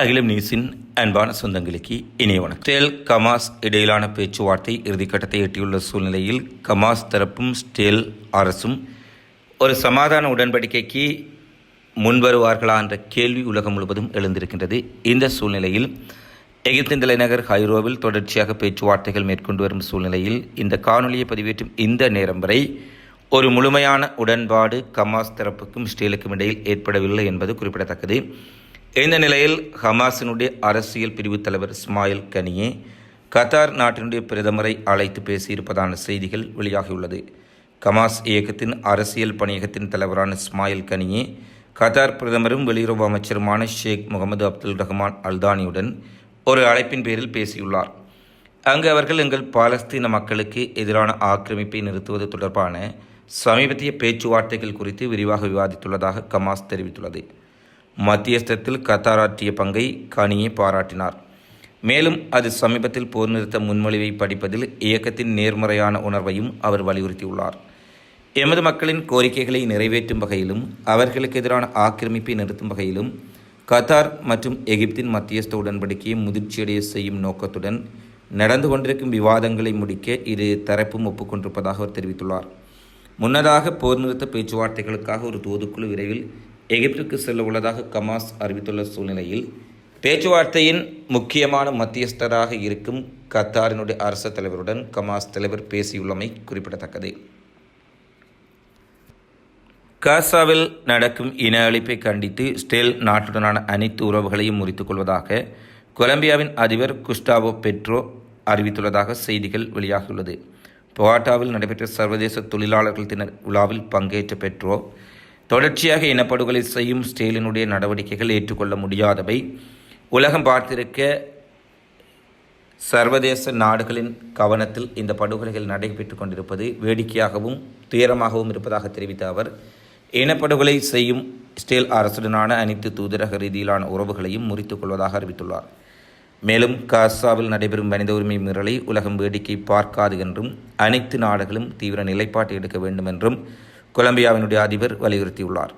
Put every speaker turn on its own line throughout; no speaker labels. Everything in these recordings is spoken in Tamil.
அகிலம் நியூஸின் அன்பான சொந்தங்களுக்கு இணைய வணக்கம். ஸ்டேல் கமாஸ் இடையிலான பேச்சுவார்த்தை இறுதிக்கட்டத்தை எட்டியுள்ள சூழ்நிலையில் கமாஸ் தரப்பும் ஸ்டேல் அரசும் ஒரு சமாதான உடன்படிக்கைக்கு முன்வருவார்களா என்ற கேள்வி உலகம் முழுவதும் எழுந்திருக்கின்றது. இந்த சூழ்நிலையில் எகிப்தின் தலைநகர் ஹைரோவில் தொடர்ச்சியாக பேச்சுவார்த்தைகள் மேற்கொண்டு வரும் சூழ்நிலையில் இந்த காணொலியை பதிவேற்றும் இந்த நேரம் வரை ஒரு முழுமையான உடன்பாடு கமாஸ் தரப்புக்கும் ஸ்டேலுக்கும் இடையில் ஏற்படவில்லை என்பது குறிப்பிடத்தக்கது. இந்த நிலையில் ஹமாஸினுடைய அரசியல் பிரிவு தலைவர் இஸ்மாயில் கனியே கத்தார் நாட்டினுடைய பிரதமரை அழைத்து பேசியிருப்பதான செய்திகள் வெளியாகியுள்ளது. கமாஸ் இயக்கத்தின் அரசியல் பணியகத்தின் தலைவரான இஸ்மாயில் கனியே கத்தார் பிரதமரும் வெளியுறவு அமைச்சருமான ஷேக் முகமது அப்துல் ரஹ்மான் அல்தானியுடன் ஒரு அழைப்பின் பேரில் பேசியுள்ளார். அங்கு அவர்கள் எங்கள் பாலஸ்தீன மக்களுக்கு எதிரான ஆக்கிரமிப்பை நிறுத்துவது தொடர்பான சமீபத்திய பேச்சுவார்த்தைகள் குறித்து விரிவாக விவாதித்துள்ளதாக கமாஸ் தெரிவித்துள்ளது. மத்தியஸ்தத்தில் கத்தார் ஆற்றிய பங்கை கனியே பாராட்டினார். மேலும் அது சமீபத்தில் போர் நிறுத்த முன்மொழிவை படிப்பதில் இயக்கத்தின் நேர்மறையான உணர்வையும் அவர் வலியுறுத்தியுள்ளார். எமது மக்களின் கோரிக்கைகளை நிறைவேற்றும் வகையிலும் அவர்களுக்கு எதிரான ஆக்கிரமிப்பை நிறுத்தும் வகையிலும் கத்தார் மற்றும் எகிப்தின் மத்தியஸ்த உடன்படிக்கையை முதிர்ச்சியடைய செய்யும் நோக்கத்துடன் நடந்து கொண்டிருக்கும் விவாதங்களை முடிக்க இரு தரப்பும் ஒப்புக்கொண்டிருப்பதாக அவர் தெரிவித்துள்ளார். முன்னதாக போர் நிறுத்த பேச்சுவார்த்தைகளுக்காக ஒரு தூதுக்குழு விரைவில் எகிப்துக்கு செல்ல உள்ளதாக கமாஸ் அறிவித்துள்ள சூழ்நிலையில் பேச்சுவார்த்தையின் முக்கியமான மத்தியஸ்தராக இருக்கும் கத்தாரினுடைய அரச தலைவருடன் கமாஸ் தலைவர் பேசியுள்ளமை குறிப்பிடத்தக்கது. காசாவில் நடக்கும் இன அழிப்பை கண்டித்து ஸ்டேல் நாட்டுடனான அனைத்து உறவுகளையும் முறித்துக் கொள்வதாக கொலம்பியாவின் அதிபர் குஸ்டாவோ பெட்ரோ அறிவித்துள்ளதாக செய்திகள் வெளியாகியுள்ளது. பொவாட்டாவில் நடைபெற்ற சர்வதேச தொழிலாளர்கள் தின விழாவில் பங்கேற்ற பெட்ரோ தொடர்ச்சியாக இனப்படுகொலை செய்யும் ஸ்டேலினுடைய நடவடிக்கைகள் ஏற்றுக்கொள்ள முடியாதவை. உலகம் பார்த்திருக்க சர்வதேச நாடுகளின் கவனத்தில் இந்த படுகொலைகள் நடைபெற்று கொண்டிருப்பது வேடிக்கையாகவும் துயரமாகவும் இருப்பதாக தெரிவித்த அவர் இனப்படுகொலை செய்யும் ஸ்டேல் அரசுடனான அனைத்து தூதரக ரீதியிலான உறவுகளையும் முறித்துக் கொள்வதாக அறிவித்துள்ளார். மேலும் காசாவில் நடைபெறும் மனித உரிமை மீறலை உலகம் வேடிக்கை பார்க்காது என்றும் அனைத்து நாடுகளும் தீவிர நிலைப்பாட்டை எடுக்க வேண்டும் என்றும் கொலம்பியாவினுடைய அதிபர் வலியுறுத்தியுள்ளார்.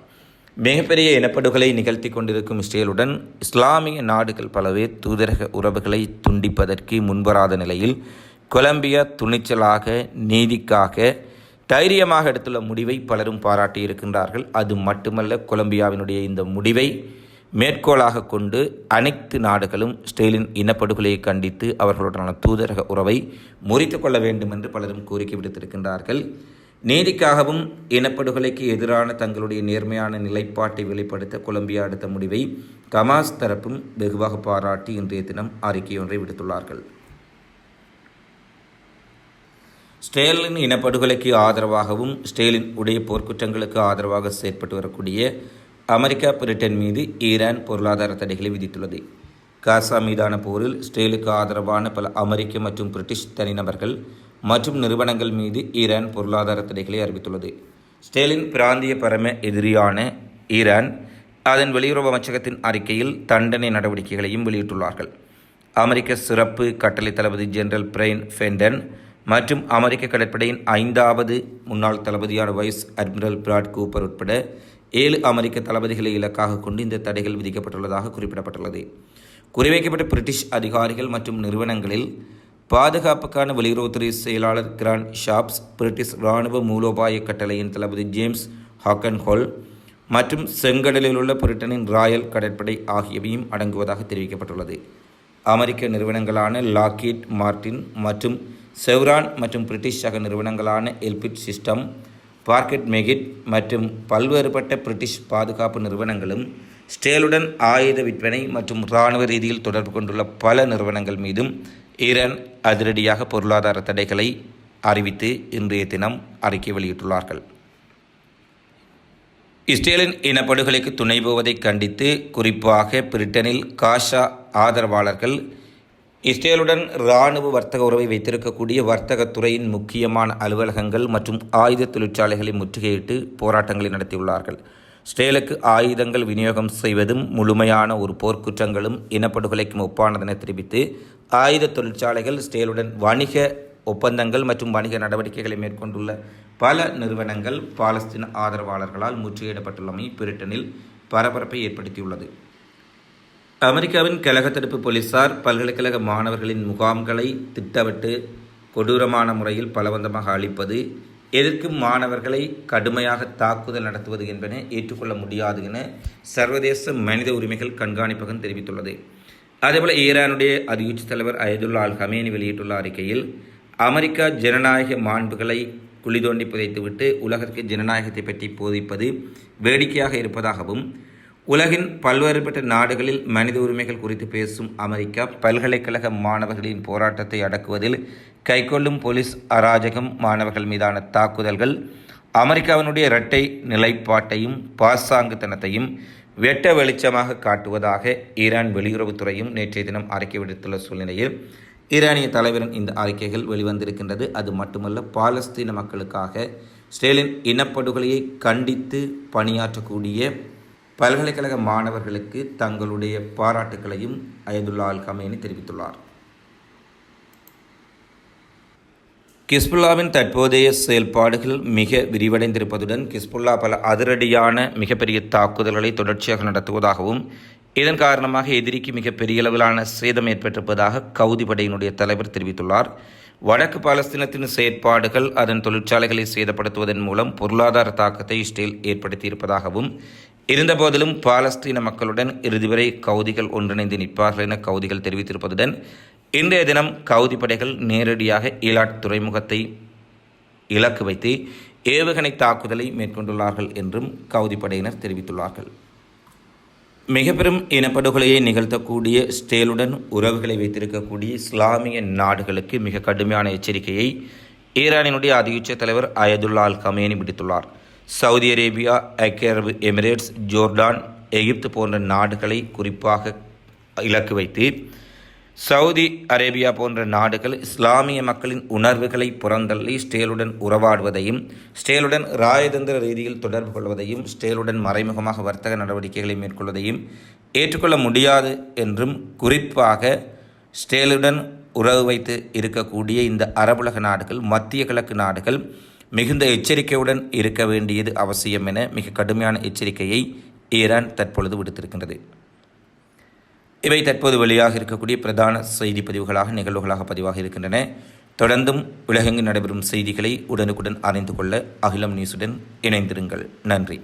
மிகப்பெரிய இனப்படுகொலை நிகழ்த்தி கொண்டிருக்கும் இஸ்ரேலுடன் இஸ்லாமிய நாடுகள் பலவே தூதரக உறவுகளை துண்டிப்பதற்கு முன்வராத நிலையில் கொலம்பியா துணிச்சலாக நீதிக்காக தைரியமாக எடுத்துள்ள முடிவை பலரும் பாராட்டியிருக்கின்றார்கள் அது மட்டுமல்ல கொலம்பியாவினுடைய இந்த முடிவை மேற்கோளாக கொண்டு அனைத்து நாடுகளும் ஸ்டெயிலின் இனப்படுகொலையை கண்டித்து அவர்களுடனான தூதரக உறவை முறித்து கொள்ள வேண்டும் என்று பலரும் கோரிக்கை விடுத்திருக்கின்றார்கள். நீதிக்காகவும் இனப்படுகொலைக்கு எதிரான தங்களுடைய நேர்மையான நிலைப்பாட்டை வெளிப்படுத்த கொலம்பியா எடுத்த முடிவை கமாஸ் தரப்பும் வெகுவாக பாராட்டி இன்றைய தினம் அறிக்கையொன்றை விடுத்துள்ளார்கள். ஸ்டேலின் இனப்படுகொலைக்கு ஆதரவாகவும் ஸ்டேலின் உடைய போர்க்குற்றங்களுக்கு ஆதரவாக செயற்பட்டு வரக்கூடிய அமெரிக்கா பிரிட்டன் மீது ஈரான் பொருளாதார தடைகளை விதித்துள்ளது. காசா மீதான போரில் ஸ்டேலுக்கு ஆதரவான பல அமெரிக்க மற்றும் பிரிட்டிஷ் தனிநபர்கள் மற்றும் நிறுவனங்கள் மீது ஈரான் பொருளாதார தடைகளை அறிவித்துள்ளது. ஸ்டேலின் பிராந்திய பரம எதிரியான ஈரான் அதன் வெளியுறவு அமைச்சகத்தின் அறிக்கையில் தண்டனை நடவடிக்கைகளையும் வெளியிட்டுள்ளார்கள். அமெரிக்க சிறப்பு கட்டளை தளபதி ஜெனரல் பிரெயின் ஃபெண்டன் மற்றும் அமெரிக்க கடற்படையின் ஐந்தாவது முன்னாள் தளபதியான வைஸ் அட்மிரல் பிராட் கூப்பர் உட்பட ஏழு அமெரிக்க தளபதிகளை இலக்காக கொண்டு இந்த தடைகள் விதிக்கப்பட்டுள்ளதாக குறிப்பிடப்பட்டுள்ளது. குறிவைக்கப்பட்ட பிரிட்டிஷ் அதிகாரிகள் மற்றும் நிறுவனங்களில் பாதுகாப்புக்கான வெளியுறவுத்துறை செயலாளர் கிராண்ட் ஷாப்ஸ் பிரிட்டிஷ் இராணுவ மூலோபாய கட்டளையின் தளபதி ஜேம்ஸ் ஹாக்கன்ஹோல் மற்றும் செங்கடலில் உள்ள பிரிட்டனின் ராயல் கடற்படை ஆகியவையும் அடங்குவதாக தெரிவிக்கப்பட்டுள்ளது. அமெரிக்க நிறுவனங்களான லாக்கீட் மார்டின் மற்றும் செவ்ரான் மற்றும் பிரிட்டிஷ் சக நிறுவனங்களான எல்பிட் சிஸ்டம் பார்க்கெட் மெகிட் மற்றும் பல்வேறுபட்ட பிரிட்டிஷ் பாதுகாப்பு நிறுவனங்களும் ஸ்டேலுடன் ஆயுத விற்பனை மற்றும் இராணுவ ரீதியில் தொடர்பு கொண்டுள்ள பல நிறுவனங்கள் மீதும் ஈரான் அதிரடியாக பொருளாதார தடைகளை அறிவித்து இன்றைய தினம் அறிக்கை வெளியிட்டுள்ளார்கள். இஸ்ரேலின் இனப்படுகொலைக்கு துணை போவதை கண்டித்து குறிப்பாக பிரிட்டனில் காஷா ஆதரவாளர்கள் இஸ்ரேலுடன் இராணுவ வர்த்தக உறவை வைத்திருக்கக்கூடிய வர்த்தகத்துறையின் முக்கியமான அலுவலகங்கள் மற்றும் ஆயுத தொழிற்சாலைகளை முற்றுகையிட்டு போராட்டங்களை நடத்தியுள்ளார்கள். ஸ்டேலுக்கு ஆயுதங்கள் விநியோகம் செய்வதும் முழுமையான ஒரு போர்க்குற்றங்களும் இனப்படுகொலைக்கும் ஒப்பானதென தெரிவித்து ஆயுத தொழிற்சாலைகள் ஸ்டேலுடன் வணிக ஒப்பந்தங்கள் மற்றும் வணிக நடவடிக்கைகளை மேற்கொண்டுள்ள பல நிறுவனங்கள் பாலஸ்தீன ஆதரவாளர்களால் முற்றுகையிடப்பட்டுள்ளமை பிரிட்டனில் பரபரப்பை ஏற்படுத்தியுள்ளது. அமெரிக்காவின் கழக தடுப்பு போலீசார் பல்கலைக்கழக மாணவர்களின் முகாம்களை திட்டமிட்டு கொடூரமான முறையில் பலவந்தமாக அளிப்பது எதிர்க்கும் மாணவர்களை கடுமையாக தாக்குதல் நடத்துவது என்பன ஏற்றுக்கொள்ள முடியாது என சர்வதேச மனித உரிமைகள் கண்காணிப்பகம் தெரிவித்துள்ளது. அதேபோல ஈரானுடைய அதியுச்ச தலைவர் அயதுல்லா அல் ஹமேனி வெளியிட்டுள்ள அறிக்கையில் அமெரிக்கா ஜனநாயக மாண்புகளை குழி தோண்டி புதைத்துவிட்டு உலகிற்கு ஜனநாயகத்தை பற்றி போதிப்பது வேடிக்கையாக இருப்பதாகவும் உலகின் பல்வேறுபட்ட நாடுகளில் மனித உரிமைகள் குறித்து பேசும் அமெரிக்கா பல்கலைக்கழக மாணவர்களின் போராட்டத்தை அடக்குவதில் கைக்கொள்ளும் போலீஸ் அராஜகம் மாணவர்கள் மீதான தாக்குதல்கள் அமெரிக்காவினுடைய இரட்டை நிலைப்பாட்டையும் பாசாங்குத்தனத்தையும் வெட்ட வெளிச்சமாக காட்டுவதாக ஈரான் வெளியுறவுத்துறையும் நேற்றைய தினம் அறிக்கை விடுத்துள்ள சூழ்நிலையில் ஈரானிய தலைவரின் இந்த அறிக்கைகள் வெளிவந்திருக்கின்றது. அது மட்டுமல்ல பாலஸ்தீன மக்களுக்காக ஸ்டேலின் இனப்படுகொலையை கண்டித்து பணியாற்றக்கூடிய பல்கலைக்கழக மாணவர்களுக்கு தங்களுடைய பாராட்டுக்களையும் அயதுல்லா அல் கமேனி தெரிவித்துள்ளார். கிஸ்புல்லாவின் தற்போதைய செயல்பாடுகள் மிக விரிவடைந்திருப்பதுடன் கிஸ்புல்லா பல அதிரடியான மிகப்பெரிய தாக்குதல்களை தொடர்ச்சியாக நடத்துவதாகவும் இதன் காரணமாக எதிரிக்கு மிகப்பெரிய அளவிலான சேதம் ஏற்பட்டிருப்பதாக கவுதி படையினுடைய தலைவர் தெரிவித்துள்ளார். வடக்கு பாலஸ்தீனத்தின் செயற்பாடுகள் அதன் தொழிற்சாலைகளை சேதப்படுத்துவதன் மூலம் பொருளாதார தாக்கத்தை இஸ்ரேல் ஏற்படுத்தியிருப்பதாகவும் இருந்தபோதிலும் பாலஸ்தீன மக்களுடன் இறுதி வரை கவுதிகள் ஒன்றிணைந்து நிற்பார்கள் என கவுதிகள் தெரிவித்திருப்பதுடன் இன்றைய தினம் கவுதி படைகள் நேரடியாக ஈலாட் துறைமுகத்தை இலக்கு வைத்து ஏவுகணை தாக்குதலை மேற்கொண்டுள்ளார்கள் என்றும் கவுதி படையினர் தெரிவித்துள்ளார்கள். மிக பெரும் இனப்படுகொலையை நிகழ்த்தக்கூடிய ஸ்டேலுடன் உறவுகளை வைத்திருக்கக்கூடிய இஸ்லாமிய நாடுகளுக்கு மிக கடுமையான எச்சரிக்கையை ஈரானினுடைய அதியுச்ச தலைவர் அயதுல்லா அல் கமேனி விடுத்துள்ளார். சவுதி அரேபியா ஐக்கிய அரபு எமிரேட்ஸ் ஜோர்டான் எகிப்து போன்ற நாடுகளை குறிப்பாக இலக்கு வைத்து சவுதி அரேபியா போன்ற நாடுகள் இஸ்லாமிய மக்களின் உணர்வுகளை புறந்தள்ளி ஸ்டேலுடன் உறவாடுவதையும் ஸ்டேலுடன் ராயதந்திர ரீதியில் தொடர்பு கொள்வதையும் ஸ்டேலுடன் மறைமுகமாக வர்த்தக நடவடிக்கைகளை மேற்கொள்வதையும் ஏற்றுக்கொள்ள முடியாது என்றும் குறிப்பாக ஸ்டேலுடன் உறவு வைத்து இருக்கக்கூடிய இந்த அரபுலக நாடுகள் மத்திய கிழக்கு நாடுகள் மிகுந்த எச்சரிக்கையுடன் இருக்க வேண்டியது அவசியம் என மிக கடுமையான எச்சரிக்கையை ஈரான் தற்பொழுது விடுத்திருக்கின்றது. இவை தற்போது வெளியாக இருக்கக்கூடிய பிரதான செய்தி பதிவுகளாக நிகழ்வுகளாக பதிவாக இருக்கின்றன. தொடர்ந்தும் உலகெங்கு நடைபெறும் செய்திகளை உடனுக்குடன் அறிந்து கொள்ள அகிலம் நியூஸுடன் இணைந்திருங்கள். நன்றி.